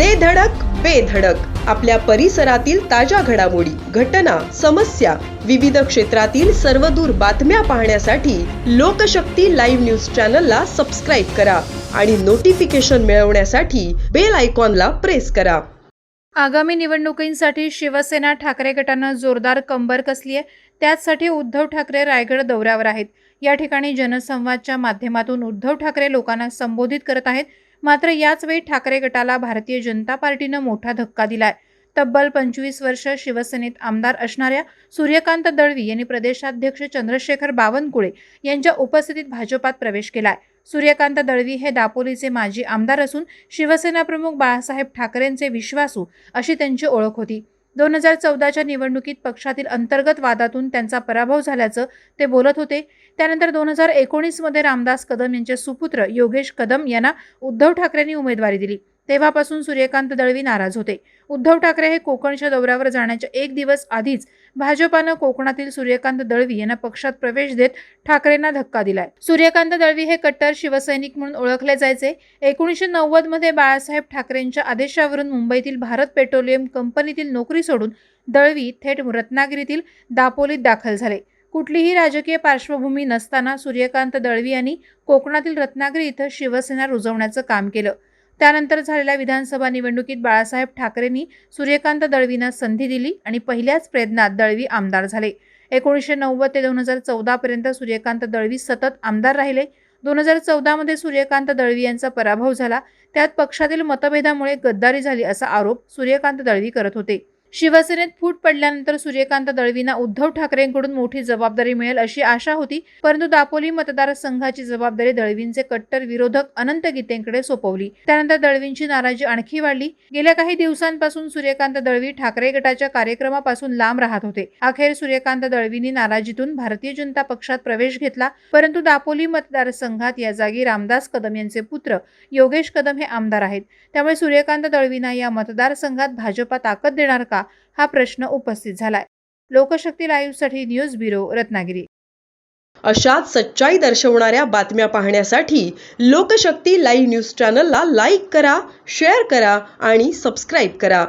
दे धडक बेधडक आपल्या परिसरातील ताज्या घडामोडी घटना समस्या विविध क्षेत्रातील सर्वदूर बातम्या पाहण्यासाठी लोकशक्ती लाईव्ह न्यूज चॅनलला सबस्क्राईब करा आणि नोटिफिकेशन मिळवण्यासाठी बेल आयकॉनला प्रेस करा. आगामी निवडणुकींसाठी शिवसेना ठाकरे गटानं जोरदार कंबर कसली आहे? त्याचसाठी उद्धव ठाकरे रायगड दौऱ्यावर आहेत. या ठिकाणी जनसंवादच्या माध्यमातून उद्धव ठाकरे लोकांना संबोधित करत आहेत. मात्र याचवेळी ठाकरे गटाला भारतीय जनता पार्टीनं मोठा धक्का दिलाय. तब्बल पंचवीस वर्ष शिवसेनेत आमदार असणाऱ्या सूर्यकांत दळवी यांनी प्रदेशाध्यक्ष चंद्रशेखर बावनकुळे यांच्या उपस्थितीत भाजपात प्रवेश केलाय. सूर्यकांत दळवी हे दापोलीचे माजी आमदार असून शिवसेना प्रमुख बाळासाहेब ठाकरेंचे विश्वासू अशी त्यांची ओळख होती. दोन हजार चौदाच्या निवडणुकीत पक्षातील अंतर्गत वादातून त्यांचा पराभव झाल्याचं ते बोलत होते. त्यानंतर दोन हजार एकोणीसमध्ये रामदास कदम यांचे सुपुत्र योगेश कदम यांना उद्धव ठाकरेंनी उमेदवारी दिली. तेव्हापासून सूर्यकांत दळवी नाराज होते. उद्धव ठाकरे हे कोकणच्या दौऱ्यावर जाण्याच्या एक दिवस आधीच भाजपानं कोकणातील सूर्यकांत दळवी यांना पक्षात प्रवेश देत ठाकरेंना धक्का दिलाय. सूर्यकांत दळवी हे कट्टर शिवसैनिक म्हणून ओळखले जायचे. एकोणीसशे नव्वदमध्ये बाळासाहेब ठाकरेंच्या आदेशावरून मुंबईतील भारत पेट्रोलियम कंपनीतील नोकरी सोडून दळवी थेट रत्नागिरीतील दापोलीत दाखल झाले. कुठलीही राजकीय पार्श्वभूमी नसताना सूर्यकांत दळवी यांनी कोकणातील रत्नागिरी इथं शिवसेना रुजवण्याचं काम केलं. त्यानंतर झालेल्या विधानसभा निवडणुकीत बाळासाहेब ठाकरेंनी सूर्यकांत दळवींना संधी दिली आणि पहिल्याच प्रयत्नात दळवी आमदार झाले. एकोणीसशे नव्वद ते दोन हजार चौदापर्यंत सूर्यकांत दळवी सतत आमदार राहिले. दोन हजार चौदामध्ये सूर्यकांत दळवी यांचा पराभव झाला. त्यात पक्षातील मतभेदामुळे गद्दारी झाली असा आरोप सूर्यकांत दळवी करत होते. शिवसेनेत फूट पडल्यानंतर सूर्यकांत दळवींना उद्धव ठाकरेंकडून मोठी जबाबदारी मिळेल अशी आशा होती परंतु दापोली मतदारसंघाची जबाबदारी दळवींचे कट्टर विरोधक अनंत गीतेंकडे सोपवली. त्यानंतर दळवींची नाराजी आणखी वाढली. गेल्या काही दिवसांपासून सूर्यकांत दळवी ठाकरे गटाच्या कार्यक्रमापासून लांब राहत होते. अखेर सूर्यकांत दळवींनी नाराजीतून भारतीय जनता पक्षात प्रवेश घेतला परंतु दापोली मतदारसंघात या जागी रामदास कदम यांचे पुत्र योगेश कदम हे आमदार आहेत. त्यामुळे सूर्यकांत दळवींना या मतदारसंघात भाजपा ताकद देणार का? का हा प्रश्न उपस्थित झालाय. लोकशक्ती लाईव्हसाठी न्यूज ब्युरो रत्नागिरी. अशाच सच्चाई दर्शवणाऱ्या बातम्या पाहण्यासाठी लोकशक्ती लाईव्ह न्यूज चॅनलला लाईक करा शेअर करा आणि सबस्क्राईब करा.